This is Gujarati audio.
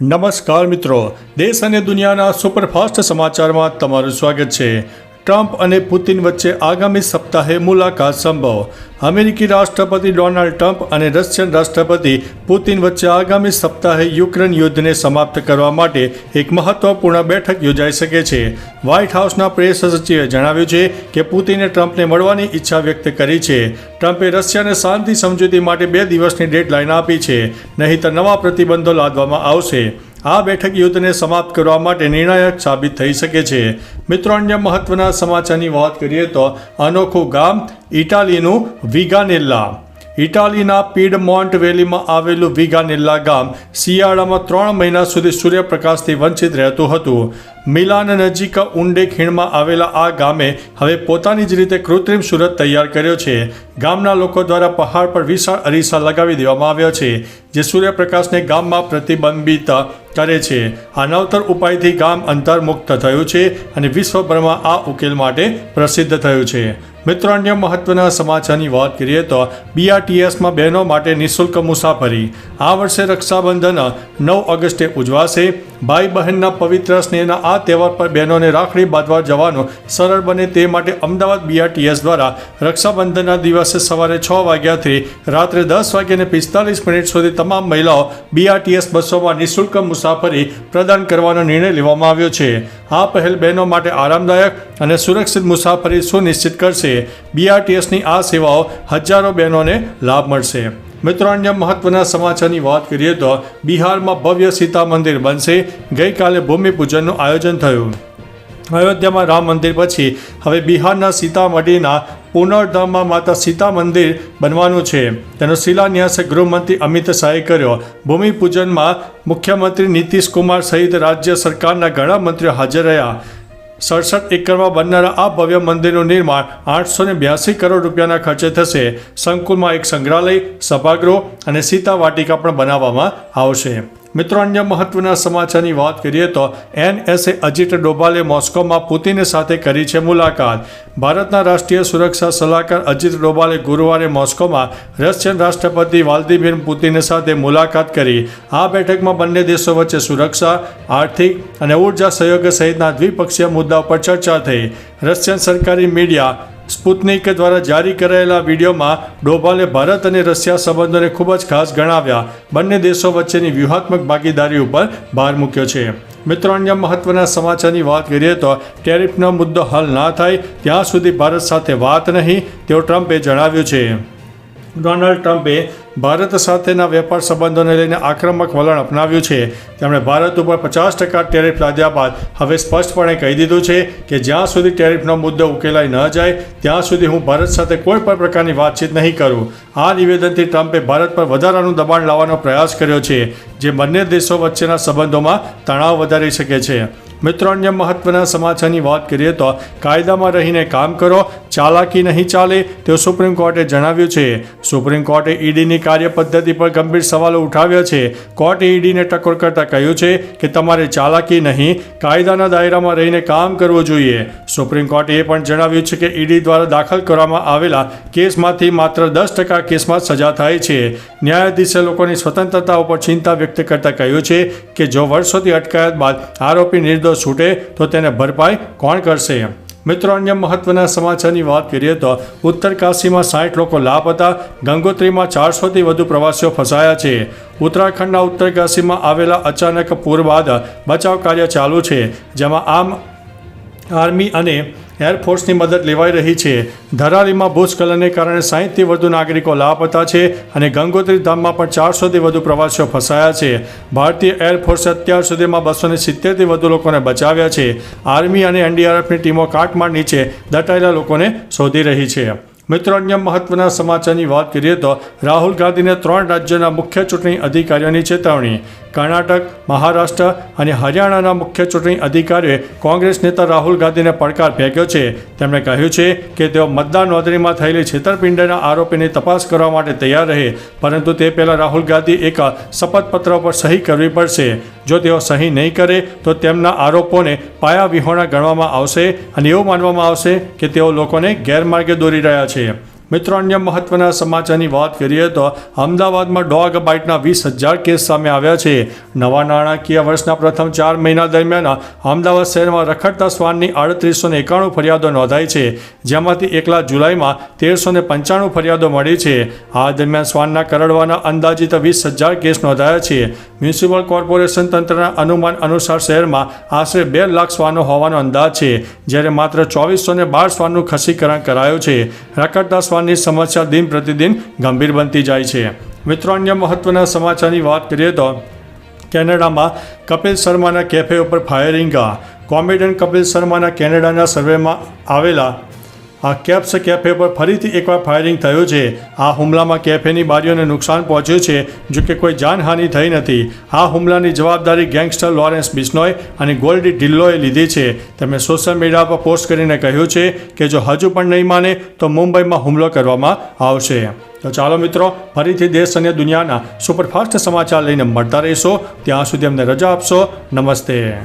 નમસ્કાર મિત્રો દેશ અને દુનિયાના સુપરફાસ્ટ સમાચારમાં તમારું સ્વાગત છે. ટ્રમ્પ અને પુતિન વચ્ચે આગામી સપ્તાહે મુલાકાત સંભવ. અમેરિકી રાષ્ટ્રપતિ ડોનાલ્ડ ટ્રમ્પ અને રશિયન રાષ્ટ્રપતિ પુતિન વચ્ચે આગામી સપ્તાહે યુક્રેન યુદ્ધને સમાપ્ત કરવા માટે એક મહત્વપૂર્ણ બેઠક યોજાઈ શકે છે. વ્હાઇટ હાઉસના પ્રેસ સચિવે જણાવ્યું છે કે પુતિને ટ્રમ્પને મળવાની ઈચ્છા વ્યક્ત કરી છે. ટ્રમ્પે રશિયાને શાંતિ સમજૂતી માટે બે દિવસની ડેડલાઇન આપી છે. નહીંતર નવા પ્રતિબંધો લાદવામાં આવશે. આ બેઠક યુદ્ધને સમાપ્ત કરવા માટે નિર્ણાયક સાબિત થઈ શકે છે. મિત્રો અન્ય મહત્વના સમાચારની વાત કરીએ તો અનોખું ગામ ઇટાલીનું વિગાનેલ્લા. ઇટાલીના પીડમોન્ટ વેલીમાં આવેલું વિગાનેલ્લા ગામ શિયાળામાં ત્રણ મહિના સુધી સૂર્યપ્રકાશથી વંચિત રહેતું હતું. મિલાન નજીક ઊંડે ખીણમાં આવેલા આ ગામે હવે પોતાની જ રીતે કૃત્રિમ સુરત તૈયાર કર્યો છે. ગામના લોકો દ્વારા પહાડ પર વિશાળ અરીસા લગાવી દેવામાં આવ્યો છે, જે સૂર્યપ્રકાશને ગામમાં પ્રતિબંબિત કરે છે. આ નવતર ઉપાયથી ગામ અંતર્મુક્ત થયું છે અને વિશ્વભરમાં આ ઉકેલ માટે પ્રસિદ્ધ થયું છે. મિત્રો, અન્ય મહત્વના સમાચારની વાત કરીએ તો બીઆરટીએસમાં બહેનો માટે નિઃશુલ્ક મુસાફરી. આ વર્ષે રક્ષાબંધન નવ ઓગસ્ટે ઉજવાશે. ભાઈ બહેનના પવિત્ર સ્નેહના આ તહેવાર પર બહેનોને રાખડી બાંધવા જવાનું સરળ બને તે માટે અમદાવાદ બીઆરટીએસ દ્વારા રક્ષાબંધનના દિવસે સવારે છ વાગ્યાથી રાત્રે દસ વાગ્યાને પિસ્તાલીસ મિનિટ સુધી તમામ મહિલાઓ બીઆરટીએસ બસોમાં નિઃશુલ્ક મુસાફરી પ્રદાન કરવાનો નિર્ણય લેવામાં આવ્યો છે. આ પહેલ બહેનો માટે આરામદાયક અને સુરક્ષિત મુસાફરી સુનિશ્ચિત કરશે. બીઆરટીએસની આ સેવાઓ હજારો બહેનોને લાભ મળશે. મિત્રો, અન્ય મહત્વના સમાચારની વાત કરીએ તો બિહારમાં ભવ્ય સીતા મંદિર બનશે. ગઈકાલે ભૂમિપૂજનનું આયોજન થયું. અયોધ્યામાં રામ મંદિર પછી હવે બિહારના સીતામઢીના પુનર્ધામમાં માતા સીતા મંદિર બનવાનું છે. તેનો શિલાન્યાસ ગૃહમંત્રી અમિત શાહે કર્યો. ભૂમિપૂજનમાં મુખ્યમંત્રી નીતિશ કુમાર સહિત રાજ્ય સરકારના ઘણા મંત્રીઓ હાજર રહ્યા. સડસઠ એકરમાં બનનારા આ ભવ્ય મંદિરનું નિર્માણ આઠસો ને બ્યાસી કરોડ રૂપિયાના ખર્ચે થશે. સંકુલમાં એક સંગ્રહાલય, સભાગૃહ અને સીતા વાટિકા પણ બનાવવામાં આવશે. મિત્રો, અન્ય મહત્વના સમાચારની વાત કરીએ તો એનએસએ અજીત ડોભાલે મોસ્કોમાં પુતિન સાથે કરી છે મુલાકાત. ભારતના રાષ્ટ્રીય સુરક્ષા સલાહકાર અજીત ડોભાલે ગુરુવારે મોસ્કોમાં રશિયન રાષ્ટ્રપતિ વાલ્દિમીર પુતિન સાથે મુલાકાત કરી. આ બેઠકમાં બંને દેશો વચ્ચે સુરક્ષા, આર્થિક અને ઊર્જા સહયોગ સહિતના દ્વિપક્ષીય મુદ્દા પર ચર્ચા થઈ. રશિયન સરકારી મીડિયા સ્પુતનિક દ્વારા જારી કરાયેલા વિડીયોમાં ડોભાલે ભારત અને રશિયા સંબંધોને ખૂબ જ ખાસ ગણાવ્યા. બંને દેશો વચ્ચેની વ્યૂહાત્મક ભાગીદારી ઉપર ભાર મૂક્યો છે. મિત્રો, અન્ય મહત્વના સમાચારની વાત કરીએ તો ટેરિફનો મુદ્દો હલ ના થાય ત્યાં સુધી ભારત સાથે વાત નહીં, તેવું ટ્રમ્પે જણાવ્યું છે. ડોનાલ્ડ ટ્રમ્પે ભારત સાથેના વેપાર સંબંધોને લઈને આક્રમક વલણ અપનાવ્યું છે. તેમણે ભારત ઉપર પચાસ ટકા ટેરિફ લાદ્યા બાદ હવે સ્પષ્ટપણે કહી દીધું છે કે જ્યાં સુધી ટેરિફનો મુદ્દો ઉકેલાઈ ન જાય, ત્યાં સુધી હું ભારત સાથે કોઈ પણ પ્રકારની વાતચીત નહીં કરું. આ નિવેદનથી ટ્રમ્પે ભારત પર વધારાનું દબાણ લાવવાનો પ્રયાસ કર્યો છે, જે બંને દેશો વચ્ચેના સંબંધોમાં તણાવ વધારી શકે છે. મિત્રો, અન્ય મહત્વના સમાચારની વાત કરીએ તો કાયદામાં રહીને કામ કરો ચાલાકી નહીં ચાલે તેવું સુપ્રીમ કોર્ટે જણાવ્યું છે. સુપ્રીમ કોર્ટે ઈડીની કાર્ય પદ્ધતિ પર ગંભીર સવાલો ઉઠાવ્યા છે. કોર્ટે ઈડીને ટકોર કરતા કહ્યું છે કે તમારે ચાલાકી નહીં, કાયદાના દાયરામાં રહીને કામ કરવું જોઈએ. સુપ્રીમ કોર્ટે એ પણ જણાવ્યું છે કે ઈડી દ્વારા દાખલ કરવામાં આવેલા કેસમાંથી માત્ર દસ ટકા કેસમાં સજા થાય છે. ન્યાયાધીશે લોકોની સ્વતંત્રતા ઉપર ચિંતા વ્યક્ત કરતા કહ્યું છે કે જો વર્ષોથી અટકાયત બાદ આરોપી નિર્દોષ છૂટે તો તેને ભરપાઈ કોણ કરશે? મિત્રો અન્ય મહત્વના સમાચારની વાત કરીએ તો ઉત્તરકાશીમાં સાઠ લોકો લાપતા ગંગોત્રીમાં ચારસોથી વધુ પ્રવાસીઓ ફસાયા છે. ઉત્તરાખંડના ઉત્તરકાશીમાં આવેલા અચાનક પૂર બાદ બચાવ કાર્ય ચાલુ છે, જેમાં આમ આર્મી અને એરફોર્સની મદદ લેવાઈ રહી છે. ધરાલીમાં ભૂસ્ખલનને કારણે સાહીઠથી વધુ નાગરિકો લાપતા છે અને ગંગોત્રી ધામમાં પણ ચારસોથી વધુ પ્રવાસીઓ ફસાયા છે. ભારતીય એરફોર્સે અત્યાર સુધીમાં બસો ને સિત્તેરથી વધુ લોકોને બચાવ્યા છે. આર્મી અને એનડીઆરએફની ટીમો કાટમાળ નીચે દટાયેલા લોકોને શોધી રહી છે. મિત્રો, અન્ય મહત્વના સમાચારની વાત કરીએ તો રાહુલ ગાંધીને ત્રણ રાજ્યોના મુખ્ય ચૂંટણી અધિકારીઓની ચેતવણી. કર્ણાટક, મહારાષ્ટ્ર અને હરિયાણાના મુખ્ય ચૂંટણી અધિકારીઓએ કોંગ્રેસ નેતા રાહુલ ગાંધીને પડકાર ફેંક્યો છે. તેમણે કહ્યું છે કે તેઓ મતદાર નોંધણીમાં થયેલી છેતરપિંડીના આરોપીની તપાસ કરવા માટે તૈયાર રહે, પરંતુ તે પહેલાં રાહુલ ગાંધી એક શપથપત્ર પર સહી કરવી પડશે. જો તેઓ સહી નહીં કરે, તો તેમના આરોપોને પાયા વિહોણા ગણવામાં આવશે અને એવું માનવામાં આવશે કે તેઓ લોકોને ગેરમાર્ગે દોરી રહ્યા છે. મિત્રો, અન્ય મહત્વના સમાચારની વાત કરીએ તો અમદાવાદમાં ડોગ બાઇટના વીસ હજાર કેસ સામે આવ્યા છે. નવા નાણાકીય વર્ષના પ્રથમ ચાર મહિના દરમિયાન અમદાવાદ શહેરમાં રખડતા શ્વાનની ને એકાણું ફરિયાદો નોંધાઈ છે, જેમાંથી એકલા જુલાઈમાં તેરસો ને પંચાણું ફરિયાદો મળી છે. આ દરમિયાન શ્વાનના કરડવાના અંદાજિત વીસ હજાર કેસ નોંધાયા છે. મ્યુનિસિપલ કોર્પોરેશન તંત્રના અનુમાન અનુસાર શહેરમાં આશરે બે લાખ શ્વાનો હોવાનો અંદાજ છે, જ્યારે માત્ર ચોવીસો ને બાર શ્વાનનું ખસીકરણ કરાયું છે. રખડતા શ્વાનની સમસ્યા દિન પ્રતિદિન ગંભીર બનતી જાય છે. મિત્રો, અન્ય મહત્વના સમાચારની વાત કરીએ તો કેનેડામાં કપિલ શર્માના કેફે ઉપર ફાયરિંગ. કોમેડિયન કપિલ શર્માના કેનેડાના સર્વેમાં આવેલા આ કેપ્સ કેફે પર ફરીથી એકવાર ફાયરિંગ થયું છે. આ હુમલામાં કેફેની બારીઓને નુકસાન પહોંચ્યું છે, જો કે કોઈ જાનહાનિ થઈ નથી. આ હુમલાની જવાબદારી ગેંગસ્ટર લોરેન્સ બિશ્નોય અને ગોલ્ડી ઢિલ્લોએ લીધી છે. તેમણે સોશિયલ મીડિયા પર પોસ્ટ કરીને કહ્યું છે કે જો હજુ પણ નહીં માને, તો મુંબઈમાં હુમલો કરવામાં આવશે. તો ચાલો મિત્રો, ફરીથી દેશ અને દુનિયાના સુપરફાસ્ટ સમાચાર લઈને મળતા રહીશો. ત્યાં સુધી અમને રજા આપશો. નમસ્તે.